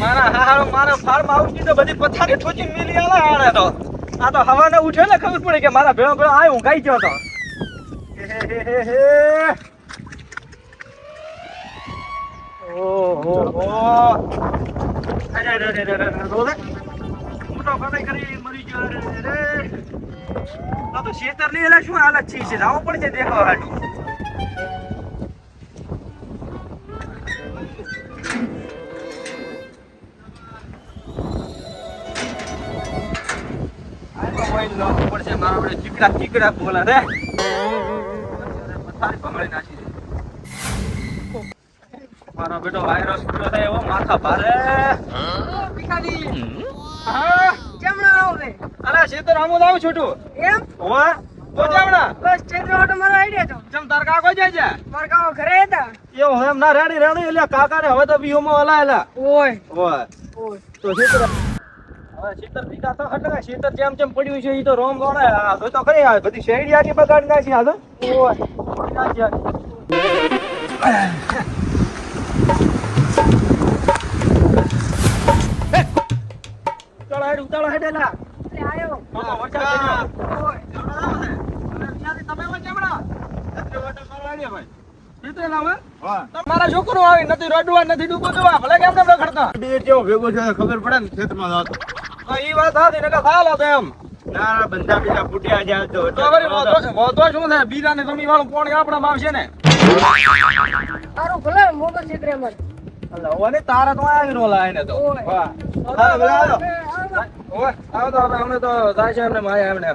મારા હાહારો મારા ફાર્મની તો બધી પથારી ઠોચી મિલી આલે તો. આ તો હવાને ઉઠે ખબર પડે કે મારા ભેળો ભેળો આય ગાઈ ગયો તો. ઓહો તો શેતરની એલા શું હાલત છે છે જાવું પડશે દેખાવા હાટું. કોઈ લાવવું પડશે. મારા વડે ચીકડા ચીકડા બોલા રે. પથારી પકડી નાખી દે. મારો બેટો વાયરસ પૂરો થાય એવો માથા ભારે. હા. જમણા આવો રે? અરે શેતર આમુદ આવું છોટું એમ? હોવા. તો બસ ચેતરો ઓટો મારો આઈડિયા તો. ચમ તાર કાકો જાય છે. મારા કાકો ઘરે હતા. એવો એમ ના રેડી રેડી. એટલે કાકા ને હવે તો બીઓમાં હલાયેલા. ઓય. હોય ઓય. તો શેતર શેતર ભીગા તો હટકા શેતર જેમ જેમ પડ્યું છે એ તો રોમ ગોળે આ તો ખરી આ બધી શેરડી આખી બગાડી નાખી. ઉતાળો હેડ, ઉતાળો હેડ એલા. એટલે આયો. મામા, વરસાદ પડ્યો. ઓય. તમારા છોકરો આવી નથી રડવા નથી ડૂબો દેવા ભલે કેમ તેમ રખડતા? બે જેવો ભેગો છે ખબર પડે ને ખેતરમાં જાતો. ઈ વાત હતી ને હતો એમ ના બંધા બીજા ફૂટ્યા તો વાંધો- શું થાય બીજા ને તમે વાળું પોણી આપણામાં આવશે ને તારું ભલે મોગલ તારા તો આવી રોલા એને તો. વાહ. હાલો, ભલે હાલો. ઓય, આવો તો હવે તો જાય છે એમને માયા એમને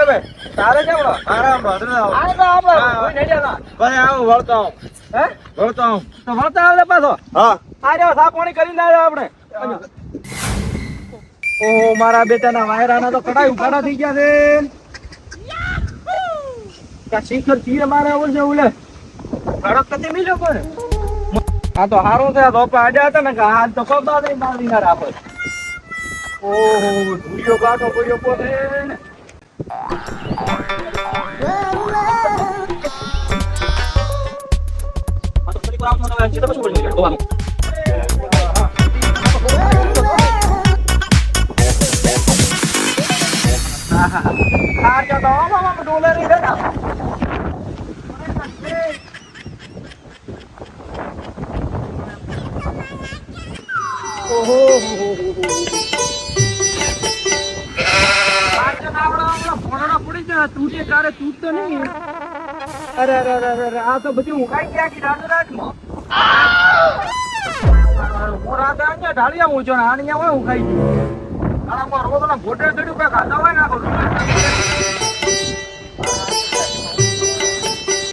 ભલે. તારે કેમ લો આરામ ભાદરો આવો. આ તો આપણે કોઈ નડ્યા ના. ભલે આવું, વળતો આવું. હે વળતો આવું. તો વળતા આવે પાછો હા આ રહ્યો સા પાણી કરીને આવ્યો આપણે ઓહો મારા બેટાના વાયરાના તો કડાઈ ઉઘાડા થઈ ગયા છે. શિખર તીર મારે આવું છે ઓલે. સડક કદી મિલ્યો પણ આ તો હારો છે આ ધોપા આડ્યા હતા ને કે હાથ તો કબા દઈ મારી ના રાખો ઓહો ધૂળિયો કાટો પડ્યો પોતે. આ તો શું ગયું આ જો તો આમ આમ ડોલર ઈ છે ને. ઓહો આ જો તો આપણા આપણા ભોળાના પડી જાય તૂટે તારે તૂટતો નહીં અરે અરે અરે અરે આ તો બધું ઉકાઈ ગયા કે રાત રાતમાં તો અહીંયા ઢાળિયા ઊંચો ને હોય ઉકાઈ ગયું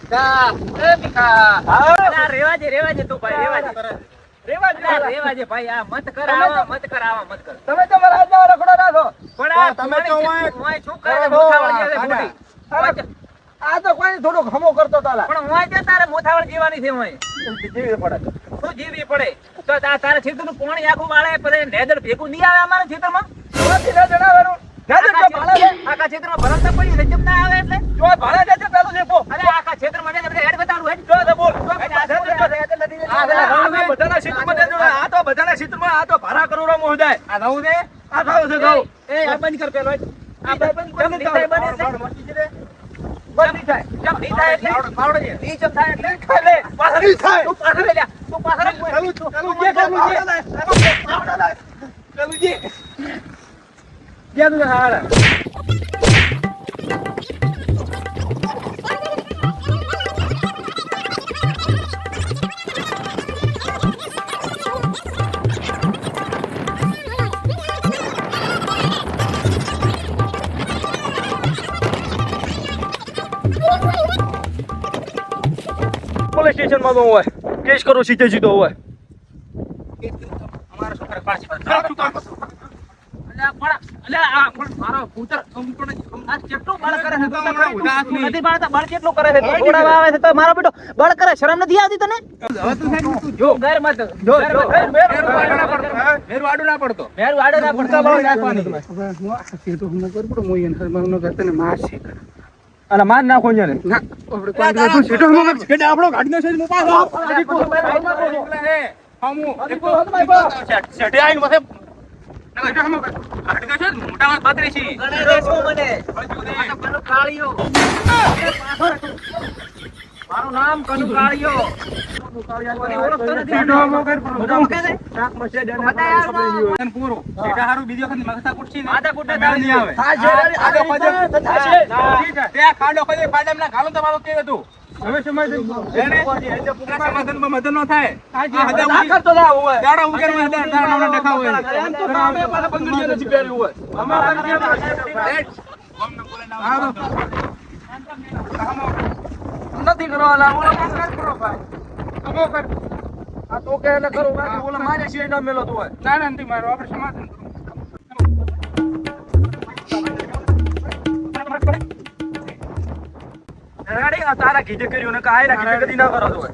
હા. રેવાજે રેવાજે તું ભાઈ રેવાજે. રેવાજે ભાઈ આ મત તો- મત કર મત કર તમે તો મારા હાથમાં રખડો રાખો પણ આ તમે તો તમારી વાંય- વાંય શું કરે મોથાવળ જેવી આના. ખોટી. અરે, આ તો કોઈ થોડોક હમો કરતો તાલા પણ તે તારે મોથાવળ જીવાની છે. જીવી પડે શું જીવવી પડે તો તારે ખેતરનું પાણી આખું વાળે પછી નેદડ ભેગું નહીં આવે અમારા ખેતરમાં કોનાથી ના જણાવવાનું? આખા ખેતરમાં ભરત પડી રજબ ના આવે એટલે જો ભાડા છે પેલું છે, અરે આખા ખેતરમાં જાય ને હેડ બતાડું હેડ. જો બોલ. જો બધા જો નથી. બધા. બધાના ક્ષેત્રમાં તે આ તો બધાના ક્ષેત્રમાં આ તો ભાડા કરોડોમાં ઉડાય. આ નવું છે આ થાવ છે થાવ. એ આ બંધ કર પેલો આ બંધ કર, થાય, બંધ થાય? નહીં થાય. ચમ, નહીં થાય એટલે? પાવડો છે. નહીં ચમ થાય એટલે? ખાઈ પાછળ થાય. તું પાછળ લે, તું પાછળ જ પેલું જ, પેલું જે, પેલું જે. જે તું હારે. પોલીસ સ્ટેશનમાં તો હોય કેસ કરો સીધે સીધો હોય અમારા છોકરા પાછી પાછી. બળ કરે છે? તું તો કઈ તું નથી બાળતા, બળ કેટલું કરે છે? તું દોડાવા આવે છે તો મારો બેટો બળ કરે શરમ નથી આવતી તને જો ઘર મત જો, ઘર જો. મત. મેરું આડો ના પડતો. મેરું ના પડતો. મેરું આડો ના પડતો. બળ નાખવાની. અને માર નાખો ને આપણો ગાડીનો છે જ મારું નામ કનુ કાળિયો. કોની ઓળખતો નથી આનો. બધા ઓળખે છે? બધા યારમાં. તને પૂરો. શેઠા હારું બીજી વખત માથાકૂટ છે ને, માથાકૂટ ને મેળ નહીં આવે. થાય છે, રેડી, આગળ આગળ પજે, થશે. ના, ત્યાં ખાડો ખોદી, ખાડામાં ના ઘાલો તમારો કેવું હતું? એને આ સમાધાનમાં મદદ ન થાય. આ હદા ના ઉડી- કરતો ના હોય. દાડા ઉકેરમાં હદા- દાડા નાના ડખા હોય. એમ તો અમે પાછા બંગડીઓ નથી પહેર્યું હોય. અમારા નથી કરવાના ઓલા પાસે કરો ભાઈ આ તો કે એને કરું ઓલા મારે ન મેલો તો હોય ના, ના, નથી મારો આપણે સમાધાન આ તારા કીધે કર્યું ને કાંઈ ના કીધે કદી ના કરો તો હોય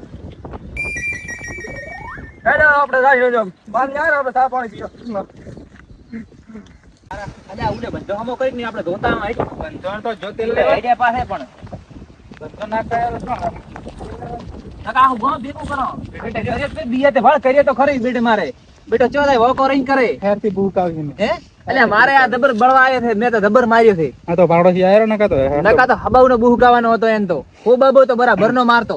હેડો આપણે જાય જો બાર ને આપણે ચા પાણી પીઓ. અલ્યા, ઉડે બંધો હમો કરીને આપણે ધોતામાં આવી. બંધણ તો જોતી આઈડિયા પાસે પણ. બંધણ ના કરેલો શું કાકા, આવું ઘણું ભેગું કરો. બેટા, કરીએ તો તે તો ખરી બેટે મારે. બેટો ચો થાય વોકો રહીને કરે. હે? અલ્યા મારે આ દબર બળવા આવ્યો છે મેં તો દબર માર્યો છે. આ તો પાડોશી આવ્યો નકા તો નકા તો હબાઉનો બુહકાવાનો હતો એમ તો. ખૂબ બાબો તો બરાબર નો મારતો.